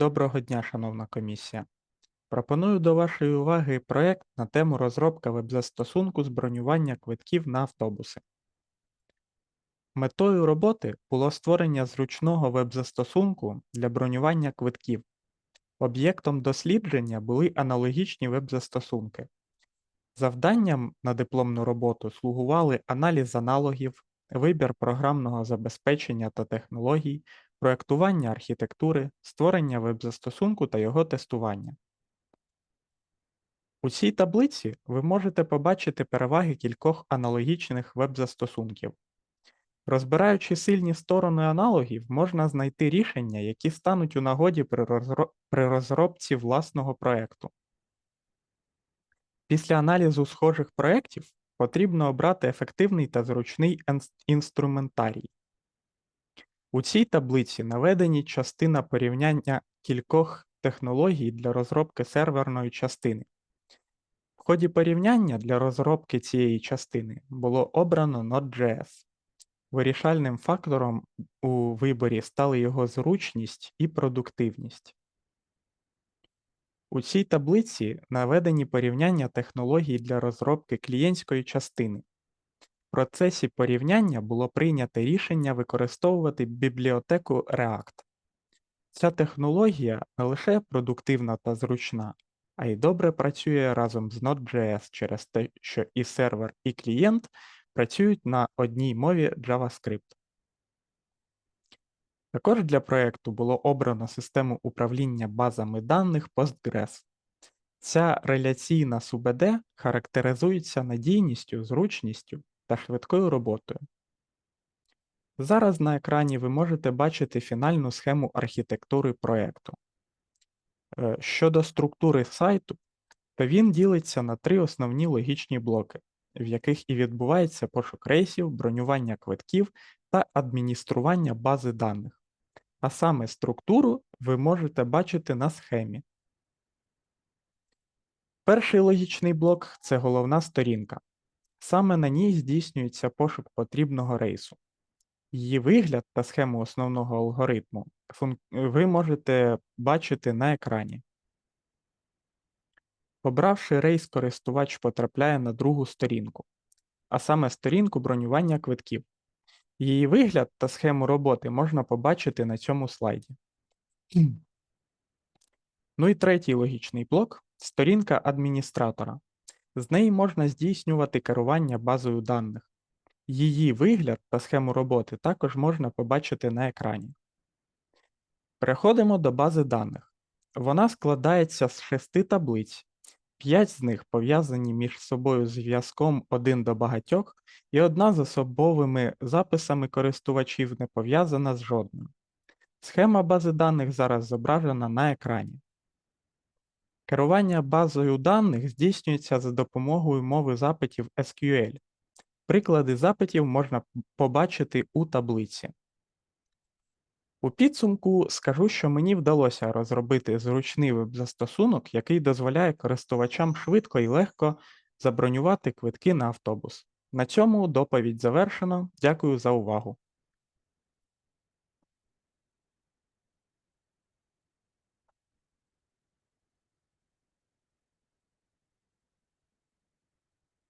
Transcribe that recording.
Доброго дня, шановна комісія. Пропоную до вашої уваги проєкт на тему розробка веб-застосунку з квитків на автобуси. Метою роботи було створення зручного веб-застосунку для бронювання квитків. Об'єктом дослідження були аналогічні веб-застосунки. Завданням на дипломну роботу слугували аналіз аналогів, вибір програмного забезпечення та технологій, проектування архітектури, створення веб-застосунку та його тестування. У цій таблиці ви можете побачити переваги кількох аналогічних веб-застосунків. Розбираючи сильні сторони аналогів, можна знайти рішення, які стануть у нагоді при, розро- при розробці власного проекту. Після аналізу схожих проєктів потрібно обрати ефективний та зручний інструментарій. У цій таблиці наведені частина порівняння кількох технологій для розробки серверної частини. В ході порівняння для розробки цієї частини було обрано Node.js. Вирішальним фактором у виборі стали його зручність і продуктивність. У цій таблиці наведені порівняння технологій для розробки клієнтської частини. Процесі порівняння було прийнято рішення використовувати бібліотеку React. Ця технологія не лише продуктивна та зручна, а й добре працює разом з Node.js через те, що і сервер, і клієнт працюють на одній мові JavaScript. Також для проєкту було обрано систему управління базами даних Postgres. Ця реляційна СУБД характеризується надійністю, зручністю та швидкою роботою. Зараз на екрані ви можете бачити фінальну схему архітектури проєкту. Е, Щодо структури сайту, то він ділиться на три основні логічні блоки, в яких і відбувається пошук рейсів, бронювання квитків та адміністрування бази даних. А саме структуру ви можете бачити на схемі. Перший логічний блок це головна сторінка. Саме на ній здійснюється пошук потрібного рейсу. Її вигляд та схему основного алгоритму ви можете бачити на екрані. Обравши рейс, користувач потрапляє на другу сторінку, а саме сторінку бронювання квитків. Її вигляд та схему роботи можна побачити на цьому слайді. Ну і третій логічний блок сторінка адміністратора. З неї можна здійснювати керування базою даних. Її вигляд та схему роботи також можна побачити на екрані. Переходимо до бази даних. Вона складається з шести таблиць. П'ять з них пов'язані між собою зв'язком один до багатьох, і одна з особовими записами користувачів не пов'язана з жодним. Схема бази даних зараз зображена на екрані. Керування базою даних здійснюється за допомогою мови запитів SQL. Приклади запитів можна побачити у таблиці. У підсумку скажу, що мені вдалося розробити зручний веб-застосунок, який дозволяє користувачам швидко і легко забронювати квитки на автобус. На цьому доповідь завершено. Дякую за увагу.